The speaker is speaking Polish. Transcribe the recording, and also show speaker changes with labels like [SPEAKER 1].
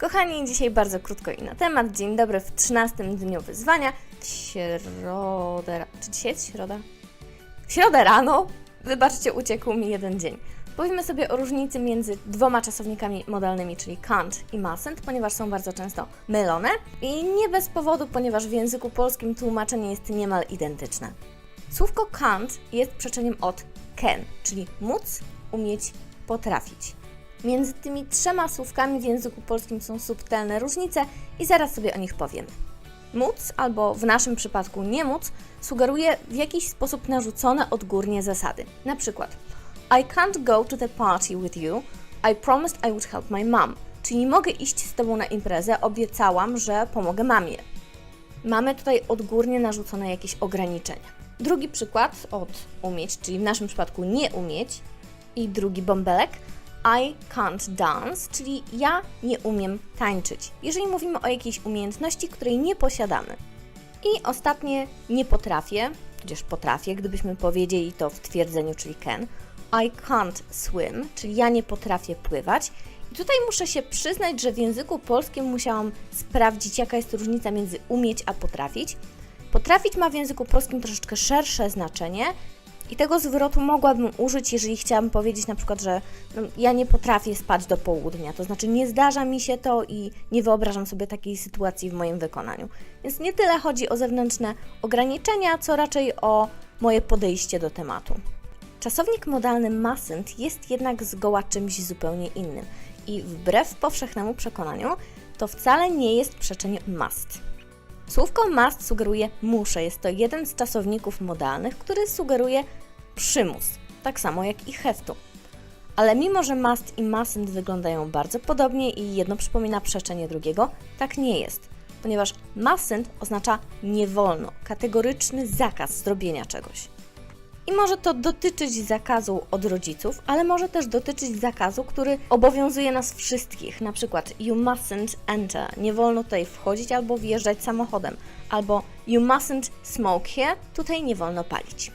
[SPEAKER 1] Kochani, dzisiaj bardzo krótko i na temat. Dzień dobry w 13 dniu wyzwania. W środę. Czy dzisiaj jest środa? W środę rano. Wybaczcie, uciekł mi jeden dzień. Powiemy sobie o różnicy między dwoma czasownikami modalnymi, czyli can't i mustn't, ponieważ są bardzo często mylone i nie bez powodu, ponieważ w języku polskim tłumaczenie jest niemal identyczne. Słówko can't jest przeczeniem od can, czyli móc, umieć, potrafić. Między tymi trzema słówkami w języku polskim są subtelne różnice i zaraz sobie o nich powiemy. Móc, albo w naszym przypadku nie móc, sugeruje w jakiś sposób narzucone odgórnie zasady. Na przykład I can't go to the party with you. I promised I would help my mom. Czyli mogę iść z Tobą na imprezę, obiecałam, że pomogę mamie. Mamy tutaj odgórnie narzucone jakieś ograniczenia. Drugi przykład od umieć, czyli w naszym przypadku nie umieć, i drugi bąbelek I can't dance, czyli ja nie umiem tańczyć. Jeżeli mówimy o jakiejś umiejętności, której nie posiadamy. I ostatnie nie potrafię, tudzież potrafię, gdybyśmy powiedzieli to w twierdzeniu, czyli can. I can't swim, czyli ja nie potrafię pływać. I tutaj muszę się przyznać, że w języku polskim musiałam sprawdzić, jaka jest różnica między umieć a potrafić. Potrafić ma w języku polskim troszeczkę szersze znaczenie i tego zwrotu mogłabym użyć, jeżeli chciałabym powiedzieć na przykład, że no, ja nie potrafię spać do południa, to znaczy nie zdarza mi się to i nie wyobrażam sobie takiej sytuacji w moim wykonaniu. Więc nie tyle chodzi o zewnętrzne ograniczenia, co raczej o moje podejście do tematu. Czasownik modalny mustn't jest jednak zgoła czymś zupełnie innym i wbrew powszechnemu przekonaniu to wcale nie jest przeczenie must. Słówko must sugeruje muszę. Jest to jeden z czasowników modalnych, który sugeruje przymus, tak samo jak i to. Ale mimo, że must i mustn't wyglądają bardzo podobnie i jedno przypomina przeczenie drugiego, tak nie jest, ponieważ mustn't oznacza nie wolno, kategoryczny zakaz zrobienia czegoś. I może to dotyczyć zakazu od rodziców, ale może też dotyczyć zakazu, który obowiązuje nas wszystkich. Na przykład you mustn't enter, nie wolno tutaj wchodzić albo wjeżdżać samochodem, albo you mustn't smoke here, tutaj nie wolno palić.